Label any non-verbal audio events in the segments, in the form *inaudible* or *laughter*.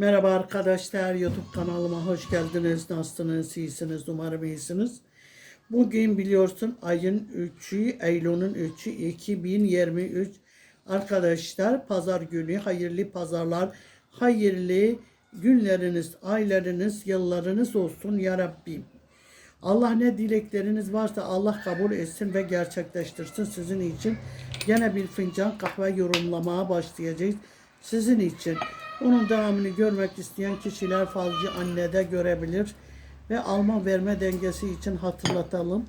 Merhaba arkadaşlar YouTube kanalıma hoş geldiniz. Nasılsınız? İyisiniz? Umarım iyisiniz. Bugün biliyorsun ayın 3'ü, Eylül'ün 3'ü 2023. Arkadaşlar pazar günü hayırlı pazarlar, hayırlı günleriniz, aylarınız, yıllarınız olsun ya Rabbim. Allah ne dilekleriniz varsa Allah kabul etsin ve gerçekleştirsin sizin için. Gene bir fincan kahve yorumlamaya başlayacağız sizin için. Onun devamını görmek isteyen kişiler falcı annede görebilir ve alma verme dengesi için hatırlatalım.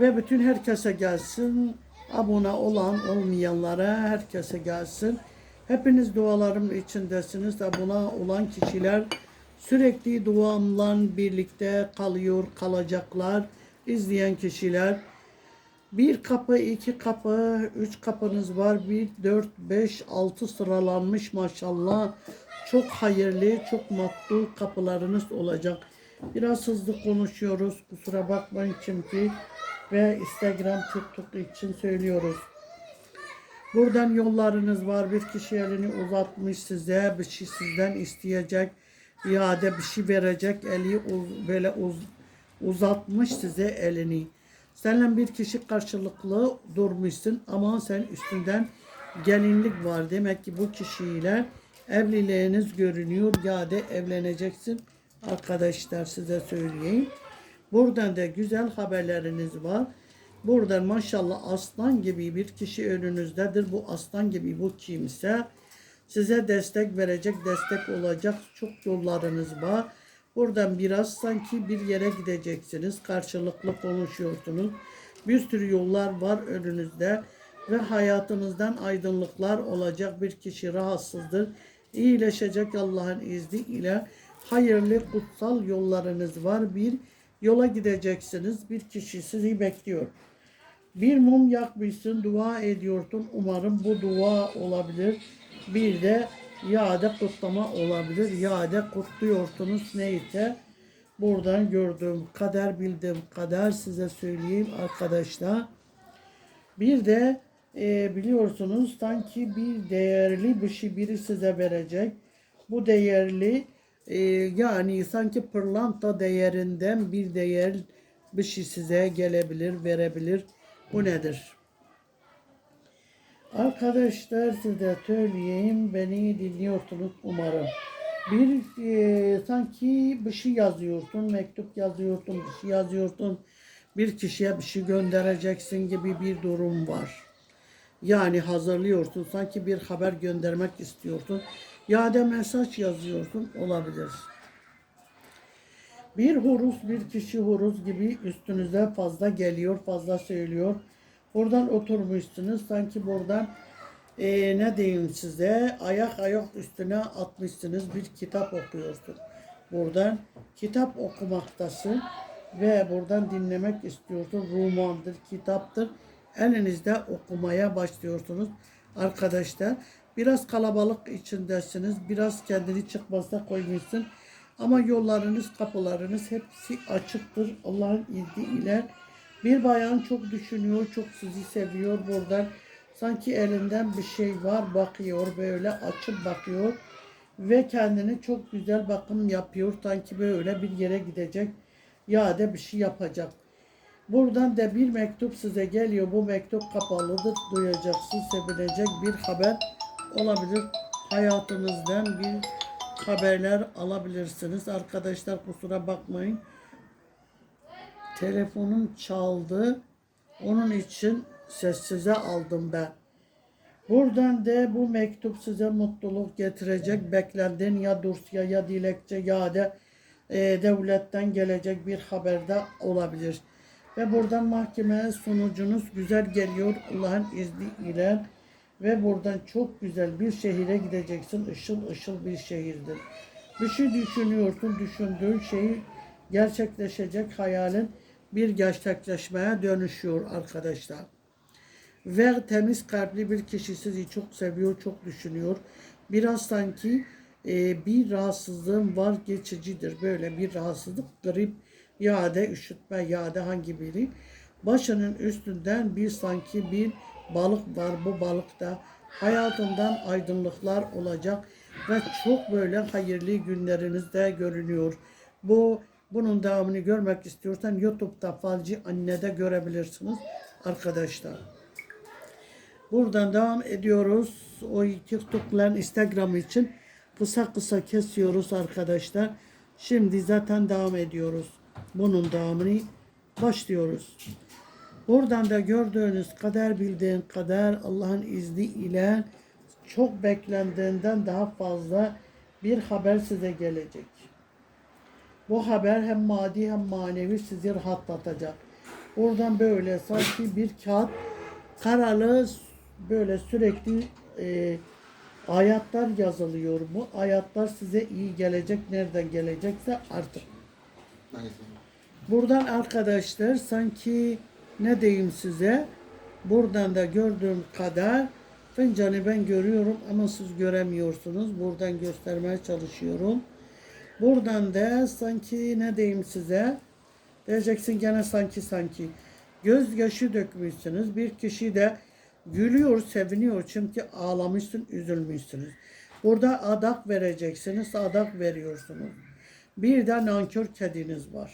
Ve bütün herkese gelsin. Abone olan olmayanlara herkese gelsin. Hepiniz dualarım içindesiniz. Abone olan kişiler sürekli duamla birlikte kalıyor, kalacaklar. İzleyen kişiler bir kapı, iki kapı, üç kapınız var. Bir, dört, beş, altı sıralanmış maşallah. Çok hayırlı, çok mutlu kapılarınız olacak. Biraz hızlı konuşuyoruz. Kusura bakmayın çünkü ve Instagram, TikTok için söylüyoruz. Buradan yollarınız var. Bir kişi elini uzatmış size. Bir şey sizden isteyecek. iade bir şey verecek. Eli uz- böyle uz- uzatmış size elini. Seninle bir kişi karşılıklı durmuşsun ama sen üstünden gelinlik var. Demek ki bu kişiyle evliliğiniz görünüyor. Ya da evleneceksin. Arkadaşlar size söyleyeyim. Buradan da güzel haberleriniz var. Buradan maşallah aslan gibi bir kişi önünüzdedir. Bu aslan gibi bu kimse size destek verecek, destek olacak çok yollarınız var. Buradan biraz sanki bir yere gideceksiniz. Karşılıklı konuşuyorsunuz. Bir sürü yollar var önünüzde ve hayatınızdan aydınlıklar olacak. Bir kişi rahatsızdır. İyileşecek Allah'ın izniyle. Hayırlı kutsal yollarınız var. Bir yola gideceksiniz. Bir kişi sizi bekliyor. Bir mum yakmışsın, dua ediyorsun. Umarım bu dua olabilir. Bir de yade kutlama olabilir. Yade kutluyorsunuz neyse. Buradan gördüğüm kader bildiğim kader size söyleyeyim arkadaşlar. Bir de e, biliyorsunuz sanki bir değerli bir şey biri size verecek. Bu değerli e, yani sanki pırlanta değerinden bir değer bir şey size gelebilir, verebilir. Bu nedir? Arkadaşlar size söyleyeyim. Beni dinliyorsunuz umarım. Bir e, sanki bir şey yazıyorsun, mektup yazıyorsun, bir şey yazıyorsun. Bir kişiye bir şey göndereceksin gibi bir durum var. Yani hazırlıyorsun, sanki bir haber göndermek istiyorsun. Ya da mesaj yazıyorsun, olabilir. Bir hurus, bir kişi hurus gibi üstünüze fazla geliyor, fazla söylüyor. Buradan oturmuşsunuz, sanki buradan eee, ne diyeyim size, ayak ayak üstüne atmışsınız, bir kitap okuyorsun. Buradan kitap okumaktasın ve buradan dinlemek istiyorsun. Romandır, kitaptır. Elinizde okumaya başlıyorsunuz arkadaşlar. Biraz kalabalık içindesiniz. Biraz kendini çıkmazda koymuşsun. Ama yollarınız, kapılarınız hepsi açıktır. Allah'ın izniyle. Bir bayan çok düşünüyor, çok sizi seviyor buradan. Sanki elinden bir şey var, bakıyor böyle açıp bakıyor. Ve kendini çok güzel bakım yapıyor. Sanki böyle bir yere gidecek ya da bir şey yapacak. Buradan da bir mektup size geliyor. Bu mektup kapalıdır. Duyacaksın, sevinecek bir haber olabilir. Hayatınızdan bir haberler alabilirsiniz. Arkadaşlar kusura bakmayın. Telefonum çaldı. Onun için sessize aldım ben. Buradan da bu mektup size mutluluk getirecek. Beklendin ya dosya ya dilekçe ya da e, devletten gelecek bir haberde olabilir. Ve buradan mahkeme sonucunuz güzel geliyor Allah'ın izniyle. Ve buradan çok güzel bir şehire gideceksin. Işıl ışıl bir şehirdir. Bir şey düşünüyorsun, düşündüğün şeyi gerçekleşecek hayalin bir gerçekleşmeye dönüşüyor arkadaşlar. Ve temiz kalpli bir kişi sizi çok seviyor, çok düşünüyor. Biraz sanki e, bir rahatsızlığın var geçicidir. Böyle bir rahatsızlık, grip ya da üşütme ya da hangi biri. Başının üstünden bir sanki bir balık var. Bu balıkta hayatından aydınlıklar olacak. ve çok böyle hayırlı günlerinizde görünüyor. Bu bunun devamını görmek istiyorsan YouTube'da Falcı Anne'de görebilirsiniz arkadaşlar. Buradan devam ediyoruz. O TikTok'ların Instagram için kısa kısa kesiyoruz arkadaşlar. Şimdi zaten devam ediyoruz. Bunun devamını başlıyoruz. Buradan da gördüğünüz kadar bildiğin kadar Allah'ın izniyle çok beklendiğinden daha fazla bir haber size gelecek. Bu haber hem maddi hem manevi sizi rahatlatacak. Oradan böyle sanki bir kağıt karalı böyle sürekli e, ayatlar yazılıyor. Bu ayatlar size iyi gelecek. Nereden gelecekse artık. Buradan arkadaşlar sanki ne diyeyim size buradan da gördüğüm kadar fincanı ben görüyorum ama siz göremiyorsunuz. Buradan göstermeye çalışıyorum. Buradan da sanki ne diyeyim size diyeceksin gene sanki sanki gözyaşı dökmüşsünüz. Bir kişi de gülüyor, seviniyor çünkü ağlamışsın, üzülmüşsünüz. Burada adak vereceksiniz, adak veriyorsunuz. Bir de nankör kediniz var.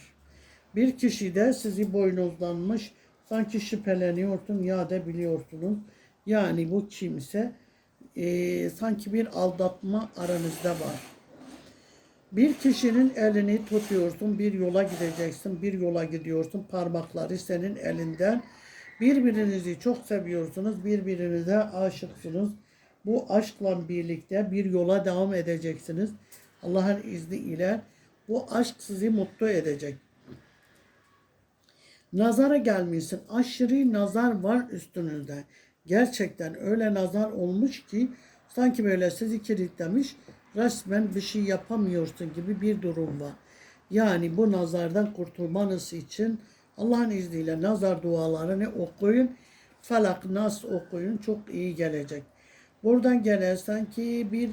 Bir kişi de sizi boynuzlanmış, sanki şüpheleniyorsun ya da biliyorsunuz. Yani bu kimse eee, sanki bir aldatma aranızda var. Bir kişinin elini tutuyorsun, bir yola gideceksin, bir yola gidiyorsun, parmakları senin elinden. Birbirinizi çok seviyorsunuz, birbirinize aşıksınız. Bu aşkla birlikte bir yola devam edeceksiniz. Allah'ın izniyle bu aşk sizi mutlu edecek. Nazara gelmişsin. Aşırı nazar var üstünüzde. Gerçekten öyle nazar olmuş ki sanki böyle sizi kilitlemiş resmen bir şey yapamıyorsun gibi bir durum var. Yani bu nazardan kurtulmanız için Allah'ın izniyle nazar dualarını okuyun. Felak, Nas okuyun. Çok iyi gelecek. Buradan gene sanki bir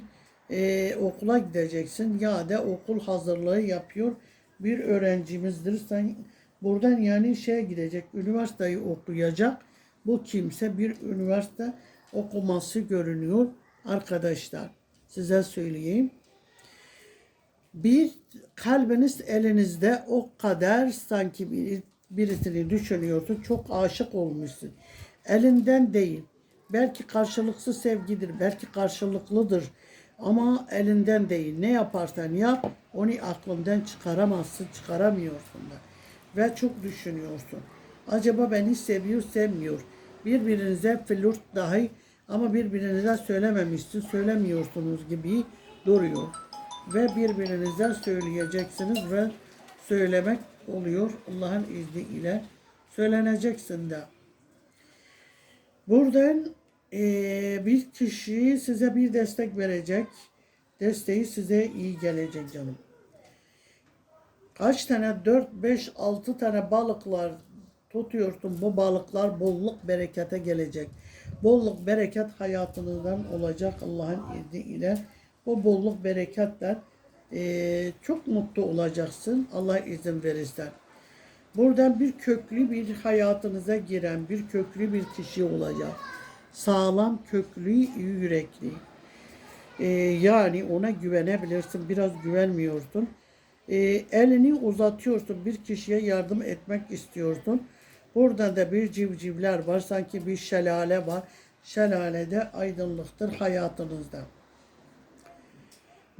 e, okula gideceksin ya da okul hazırlığı yapıyor bir öğrencimizdir. Sen buradan yani şeye gidecek, üniversiteyi okuyacak. Bu kimse bir üniversite okuması görünüyor arkadaşlar. Size söyleyeyim. Bir kalbiniz elinizde o kadar sanki bir, birisini düşünüyorsun. Çok aşık olmuşsun. Elinden değil. Belki karşılıksız sevgidir. Belki karşılıklıdır. Ama elinden değil. Ne yaparsan yap onu aklından çıkaramazsın. Çıkaramıyorsun da. Ve çok düşünüyorsun. Acaba beni seviyor sevmiyor. Birbirinize flört dahi ama birbirinize söylememişsin, söylemiyorsunuz gibi duruyor. Ve birbirinize söyleyeceksiniz ve söylemek oluyor Allah'ın izniyle. Söyleneceksin de. Buradan eee, bir kişi size bir destek verecek. Desteği size iyi gelecek canım. Kaç tane? 4, 5, 6 tane balıklar tutuyorsun. Bu balıklar bolluk berekete gelecek. Bolluk bereket hayatınızdan olacak Allah'ın izniyle. Bu bolluk bereketler eee, çok mutlu olacaksın. Allah izin verirse. Buradan bir köklü bir hayatınıza giren bir köklü bir kişi olacak. Sağlam, köklü, yürekli. Ee, yani ona güvenebilirsin. Biraz güvenmiyorsun. Ee, elini uzatıyorsun. Bir kişiye yardım etmek istiyorsun. Burada da bir civcivler var. Sanki bir şelale var. Şelalede aydınlıktır hayatınızda.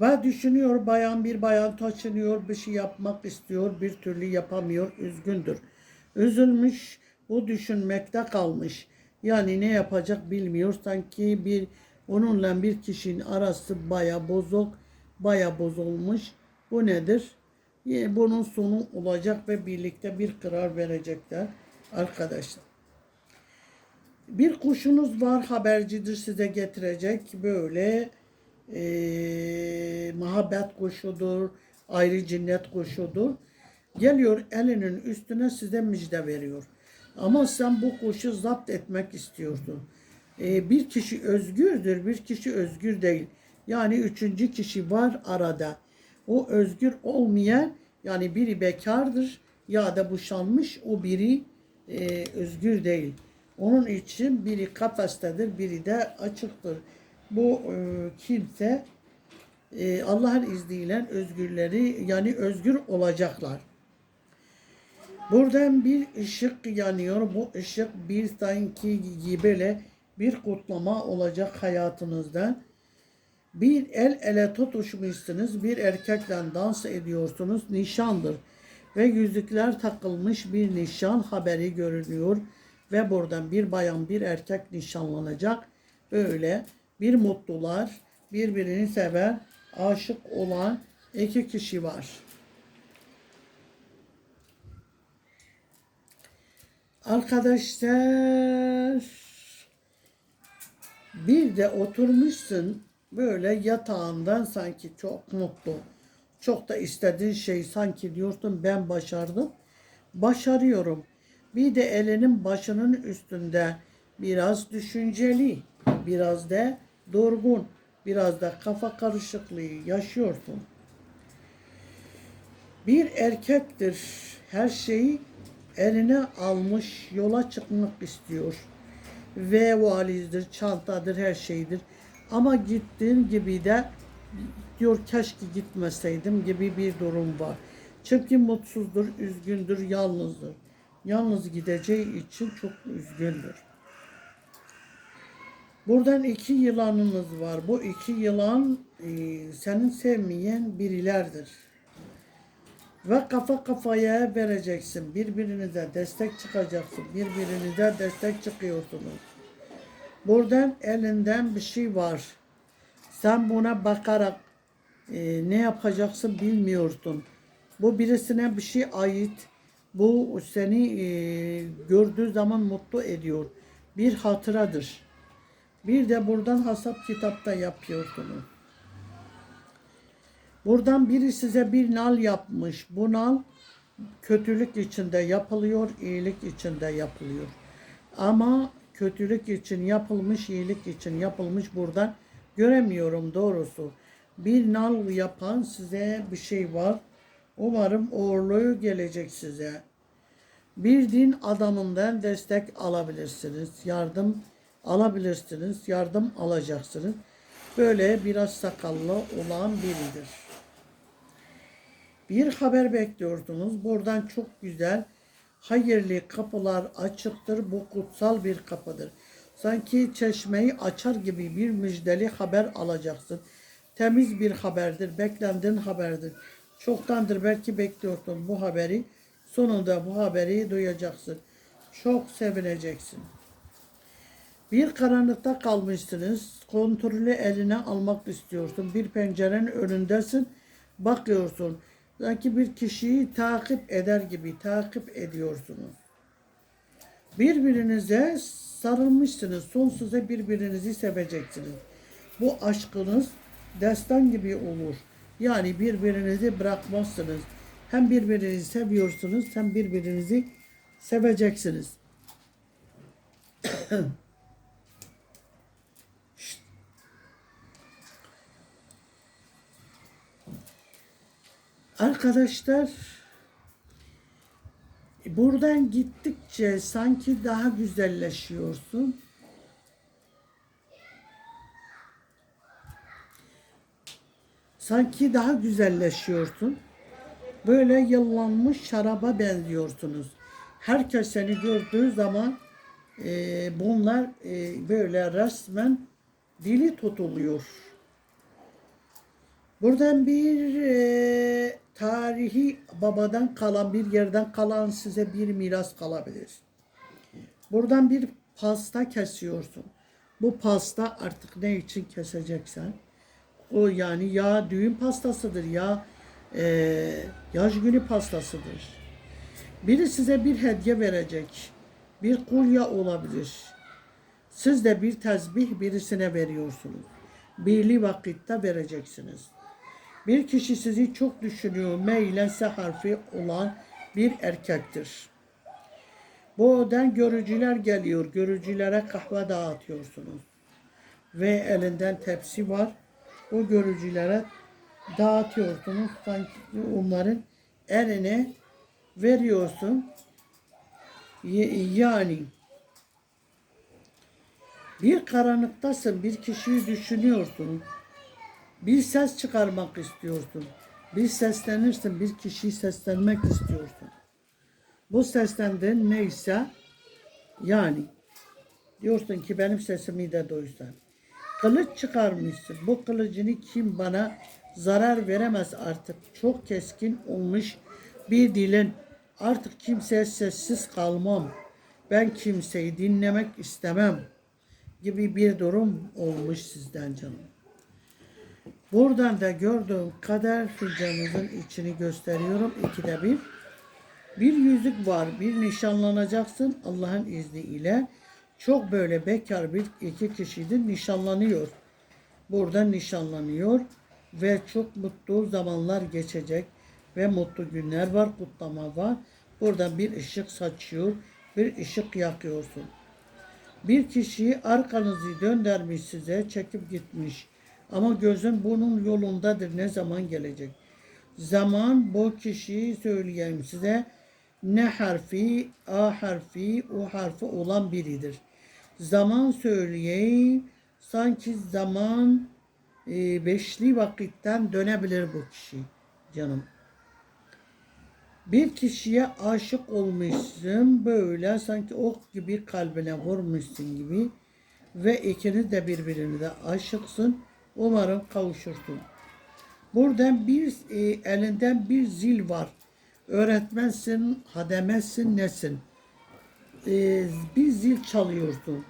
Ve düşünüyor bayan bir bayan taşınıyor bir şey yapmak istiyor bir türlü yapamıyor üzgündür. Üzülmüş bu düşünmekte kalmış. Yani ne yapacak bilmiyor sanki bir onunla bir kişinin arası baya bozuk baya bozulmuş. Bu nedir? Bunun sonu olacak ve birlikte bir karar verecekler arkadaşlar. Bir kuşunuz var habercidir size getirecek böyle eee muhabbet kuşudur, ayrı cinnet kuşudur. Geliyor elinin üstüne size müjde veriyor. Ama sen bu kuşu zapt etmek istiyorsun. Eee, bir kişi özgürdür, bir kişi özgür değil. Yani üçüncü kişi var arada. O özgür olmayan yani biri bekardır ya da boşanmış o biri eee, özgür değil. Onun için biri kafestedir, biri de açıktır. Bu e, kimse e, Allah'ın izniyle özgürleri yani özgür olacaklar. Buradan bir ışık yanıyor. Bu ışık bir sanki böyle bir kutlama olacak hayatınızda. Bir el ele tutuşmuşsunuz, bir erkekle dans ediyorsunuz, nişandır. Ve yüzükler takılmış bir nişan haberi görünüyor. Ve buradan bir bayan bir erkek nişanlanacak. Böyle bir mutlular, birbirini sever, aşık olan iki kişi var. Arkadaşlar bir de oturmuşsun böyle yatağından sanki çok mutlu. Çok da istediğin şey sanki diyorsun ben başardım. Başarıyorum. Bir de elinin başının üstünde biraz düşünceli, biraz da durgun, biraz da kafa karışıklığı yaşıyorsun. Bir erkektir her şeyi eline almış yola çıkmak istiyor. Ve valizdir, çantadır, her şeydir. Ama gittiğin gibi de diyor keşke gitmeseydim gibi bir durum var. Çünkü mutsuzdur, üzgündür, yalnızdır. Yalnız gideceği için çok üzgündür. Buradan iki yılanınız var. Bu iki yılan e, senin sevmeyen birilerdir. Ve kafa kafaya vereceksin. Birbirinize destek çıkacaksın. Birbirinize destek çıkıyorsunuz. Buradan elinden bir şey var. Sen buna bakarak e, ne yapacaksın bilmiyorsun. Bu birisine bir şey ait. Bu seni e, gördüğü zaman mutlu ediyor. Bir hatıradır. Bir de buradan hasap kitapta yapıyorsunuz. Buradan biri size bir nal yapmış. Bu nal kötülük içinde yapılıyor, iyilik içinde yapılıyor. Ama kötülük için yapılmış, iyilik için yapılmış buradan göremiyorum doğrusu. Bir nal yapan size bir şey var. Umarım uğurluğu gelecek size. Bir din adamından destek alabilirsiniz. Yardım alabilirsiniz. Yardım alacaksınız. Böyle biraz sakallı olan biridir. Bir haber bekliyordunuz. Buradan çok güzel hayırlı kapılar açıktır. Bu kutsal bir kapıdır. Sanki çeşmeyi açar gibi bir müjdeli haber alacaksın. Temiz bir haberdir. Beklendiğin haberdir. Çoktandır belki bekliyordun bu haberi. Sonunda bu haberi duyacaksın. Çok sevineceksin. Bir karanlıkta kalmışsınız. Kontrolü eline almak istiyorsun. Bir pencerenin önündesin. Bakıyorsun. Sanki bir kişiyi takip eder gibi takip ediyorsunuz. Birbirinize sarılmışsınız. Sonsuza birbirinizi seveceksiniz. Bu aşkınız destan gibi olur. Yani birbirinizi bırakmazsınız. Hem birbirinizi seviyorsunuz hem birbirinizi seveceksiniz. Arkadaşlar buradan gittikçe sanki daha güzelleşiyorsun. Sanki daha güzelleşiyorsun. Böyle yıllanmış şaraba benziyorsunuz. Herkes seni gördüğü zaman e, bunlar e, böyle resmen dili tutuluyor. Buradan bir e, tarihi babadan kalan bir yerden kalan size bir miras kalabilir. Buradan bir pasta kesiyorsun. Bu pasta artık ne için keseceksen o yani ya düğün pastasıdır ya e, yaş günü pastasıdır. Biri size bir hediye verecek. Bir kulya olabilir. Siz de bir tezbih birisine veriyorsunuz. Birli vakitte vereceksiniz. Bir kişi sizi çok düşünüyor. M ile S harfi olan bir erkektir. Bu odan görücüler geliyor. Görücülere kahve dağıtıyorsunuz. Ve elinden tepsi var. O görücülere dağıtıyorsunuz. Sanki onların eline veriyorsun. Yani bir karanlıktasın, bir kişiyi düşünüyorsun. Bir ses çıkarmak istiyorsun. Bir seslenirsin, bir kişiyi seslenmek istiyorsun. Bu seslendin neyse yani diyorsun ki benim sesimi de duysan. Kılıç çıkarmışsın. Bu kılıcını kim bana zarar veremez artık. Çok keskin olmuş bir dilin. Artık kimseye sessiz kalmam. Ben kimseyi dinlemek istemem gibi bir durum olmuş sizden canım. Buradan da gördüğüm kader fincanınızın içini gösteriyorum. İkide bir. Bir yüzük var. Bir nişanlanacaksın Allah'ın izniyle. Çok böyle bekar bir iki kişiydi nişanlanıyor. Burada nişanlanıyor ve çok mutlu zamanlar geçecek ve mutlu günler var, kutlama var. Burada bir ışık saçıyor, bir ışık yakıyorsun. Bir kişiyi arkanızı döndürmüş size, çekip gitmiş. Ama gözün bunun yolundadır. Ne zaman gelecek? Zaman bu kişiyi söyleyeyim size. Ne harfi, A harfi, O harfi olan biridir. Zaman söyleyeyim. Sanki zaman e, beşli vakitten dönebilir bu kişi canım. Bir kişiye aşık olmuşsun böyle sanki ok gibi kalbine vurmuşsun gibi ve ikiniz de birbirine aşıksın. Umarım kavuşursun. Buradan bir e, elinden bir zil var. Öğretmensin, hademezsin, nesin? E, bir zil çalıyorsun.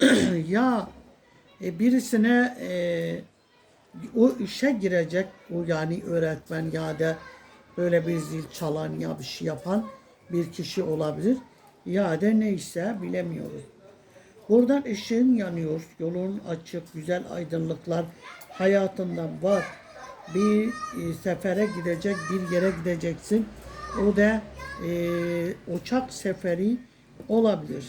*clears throat* ya e, birisine e, o işe girecek o yani öğretmen ya da böyle bir zil çalan ya bir şey yapan bir kişi olabilir. Ya da neyse bilemiyoruz. Buradan ışığın yanıyor, yolun açık, güzel aydınlıklar hayatından var. Bir e, sefere gidecek, bir yere gideceksin. O da e, uçak seferi olabilir.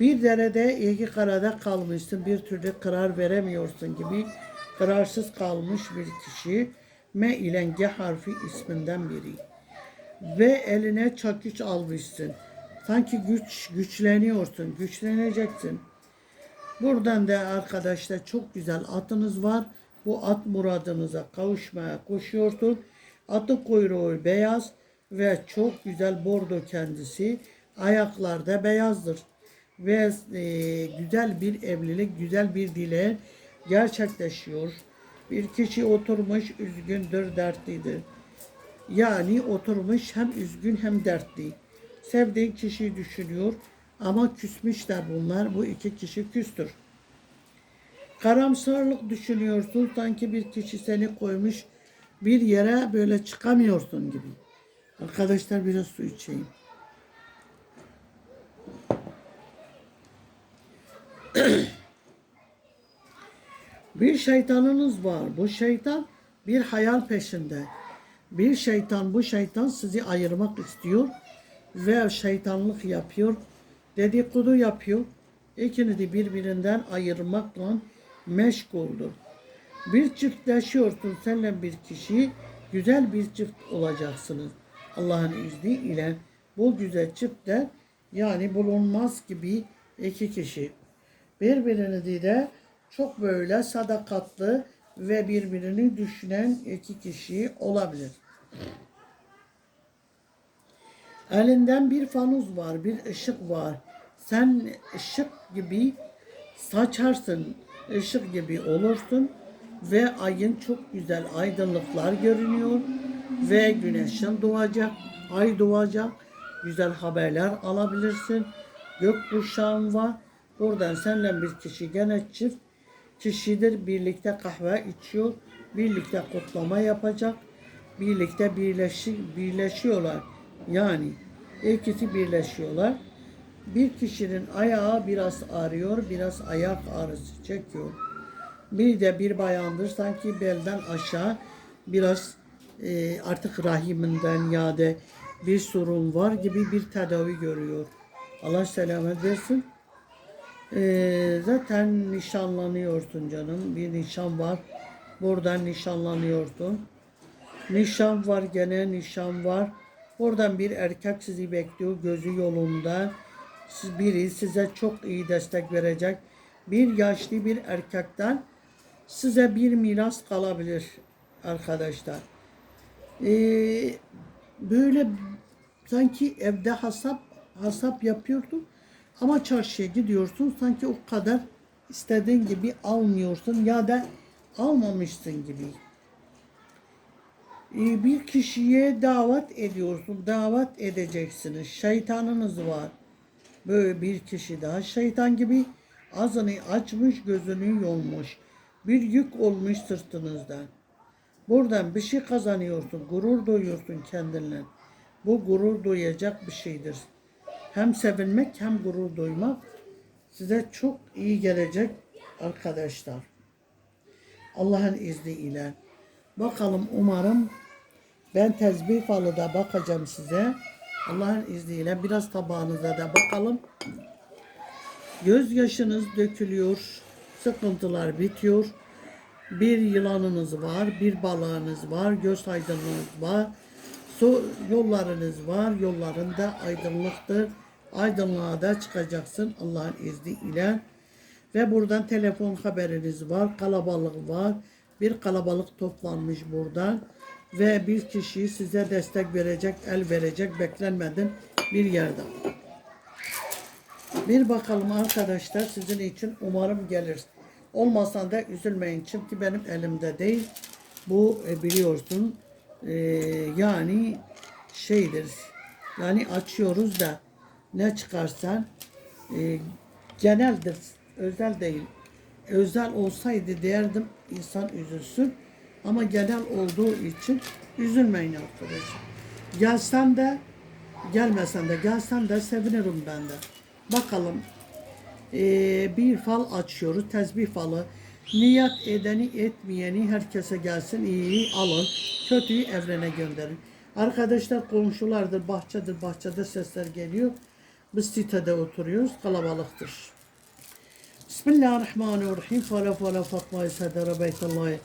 Bir derede iki karada kalmışsın, bir türlü karar veremiyorsun gibi kararsız kalmış bir kişi M ile G harfi isminden biri. Ve eline çakıç almışsın. Sanki güç güçleniyorsun, güçleneceksin. Buradan da arkadaşlar çok güzel atınız var. Bu at muradınıza kavuşmaya koşuyorsun. Atın kuyruğu beyaz ve çok güzel bordo kendisi. Ayaklarda beyazdır. Ve e, güzel bir evlilik, güzel bir dile gerçekleşiyor. Bir kişi oturmuş üzgündür, dertlidir. Yani oturmuş hem üzgün hem dertli. Sevdiğin kişiyi düşünüyor ama küsmüşler bunlar. Bu iki kişi küstür. Karamsarlık düşünüyorsun sanki bir kişi seni koymuş bir yere böyle çıkamıyorsun gibi. Arkadaşlar biraz su içeyim. *clears throat* bir şeytanınız var. Bu şeytan bir hayal peşinde. Bir şeytan bu şeytan sizi ayırmak istiyor ve şeytanlık yapıyor. Dedikodu yapıyor. İkinizi birbirinden ayırmakla meşguldür. Bir çiftleşiyorsun senle bir kişi güzel bir çift olacaksınız. Allah'ın izniyle bu güzel çiftler yani bulunmaz gibi iki kişi. Birbirinizi de çok böyle sadakatli ve birbirini düşünen iki kişi olabilir. Elinden bir fanus var, bir ışık var. Sen ışık gibi saçarsın, ışık gibi olursun ve ayın çok güzel aydınlıklar görünüyor ve güneşin doğacak, ay doğacak. Güzel haberler alabilirsin. Gökkuşağın var. Buradan seninle bir kişi gene çift kişidir. Birlikte kahve içiyor. Birlikte kutlama yapacak. Birlikte birleşi, birleşiyorlar. Yani ikisi birleşiyorlar. Bir kişinin ayağı biraz ağrıyor, biraz ayak ağrısı çekiyor. Bir de bir bayandır sanki belden aşağı biraz e, artık rahiminden ya da bir sorun var gibi bir tedavi görüyor. Allah selamet versin. E, zaten nişanlanıyorsun canım. Bir nişan var. Buradan nişanlanıyorsun. Nişan var gene nişan var. Oradan bir erkek sizi bekliyor gözü yolunda. Biri size çok iyi destek verecek. Bir yaşlı bir erkekten size bir miras kalabilir arkadaşlar. Ee, böyle sanki evde hasap hasap yapıyordun ama çarşıya gidiyorsun sanki o kadar istediğin gibi almıyorsun ya da almamışsın gibi. Ee, bir kişiye davet ediyorsun, davet edeceksiniz. Şeytanınız var. Böyle bir kişi daha şeytan gibi ağzını açmış, gözünü yolmuş. Bir yük olmuş sırtınızdan. Buradan bir şey kazanıyorsun, gurur duyuyorsun kendinle. Bu gurur duyacak bir şeydir. Hem sevinmek hem gurur duymak size çok iyi gelecek arkadaşlar. Allah'ın izniyle. Bakalım umarım ben tezbih falı da bakacağım size. Allah'ın izniyle biraz tabağınıza da bakalım. Gözyaşınız dökülüyor. Sıkıntılar bitiyor. Bir yılanınız var, bir balığınız var, göz aydınlığınız var. Su yollarınız var, yollarında aydınlıktır. Aydınlığa da çıkacaksın Allah'ın izniyle. Ve buradan telefon haberiniz var, kalabalık var. Bir kalabalık toplanmış buradan. Ve bir kişi size destek verecek, el verecek beklenmeden bir yerden. Bir bakalım arkadaşlar sizin için umarım gelir. Olmasan da üzülmeyin çünkü benim elimde değil. Bu e, biliyorsun e, yani şeydir. Yani açıyoruz da ne çıkarsan e, geneldir. Özel değil. Özel olsaydı derdim insan üzülsün. Ama genel olduğu için üzülmeyin arkadaşlar. Gelsen de gelmesen de gelsen de sevinirim ben de. Bakalım ee, bir fal açıyoruz. Tezbih falı. Niyet edeni etmeyeni herkese gelsin. İyiyi alın. Kötüyü evrene gönderin. Arkadaşlar komşulardır. Bahçedir. Bahçede sesler geliyor. Biz sitede oturuyoruz. Kalabalıktır. Bismillahirrahmanirrahim. Fala fala Fatma Sadara Beytullahi.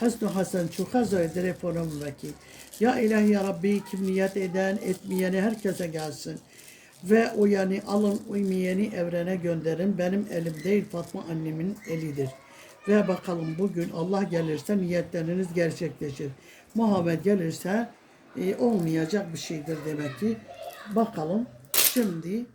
Hasnu Hasan şu kazayı telefonum vekil. Ya ilahi ya Rabbi kim niyet eden etmeyeni herkese gelsin. Ve o yani alın uymeyeni evrene gönderin. Benim elim değil Fatma annemin elidir. Ve bakalım bugün Allah gelirse niyetleriniz gerçekleşir. Muhammed gelirse e, olmayacak bir şeydir demek ki. Bakalım şimdi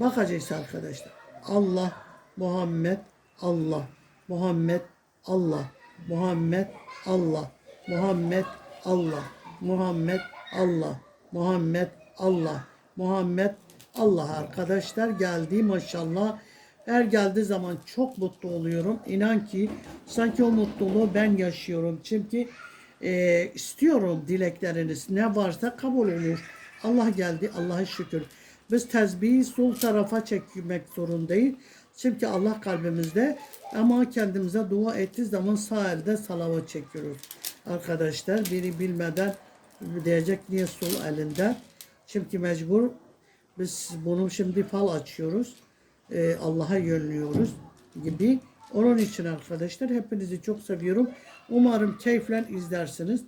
bakacağız arkadaşlar. Allah, Muhammed, Allah, Muhammed, Allah, Muhammed, Allah, Muhammed, Allah, Muhammed, Allah, Muhammed, Allah, Muhammed, Allah arkadaşlar geldi maşallah. Her geldiği zaman çok mutlu oluyorum. İnan ki sanki o mutluluğu ben yaşıyorum. Çünkü e, istiyorum dilekleriniz. Ne varsa kabul olur. Allah geldi. Allah'a şükür. Biz tesbihi sol tarafa çekmek zorundayız. Çünkü Allah kalbimizde ama kendimize dua ettiği zaman sağ elde salavat çekiyoruz. Arkadaşlar biri bilmeden diyecek niye sol elinde. Çünkü mecbur biz bunu şimdi fal açıyoruz. Ee, Allah'a yönlüyoruz gibi. Onun için arkadaşlar hepinizi çok seviyorum. Umarım keyifle izlersiniz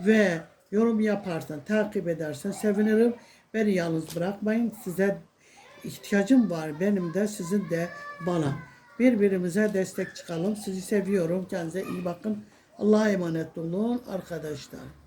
ve yorum yaparsan, takip edersen sevinirim. Beni yalnız bırakmayın. Size ihtiyacım var. Benim de sizin de bana. Birbirimize destek çıkalım. Sizi seviyorum. Kendinize iyi bakın. Allah'a emanet olun arkadaşlar.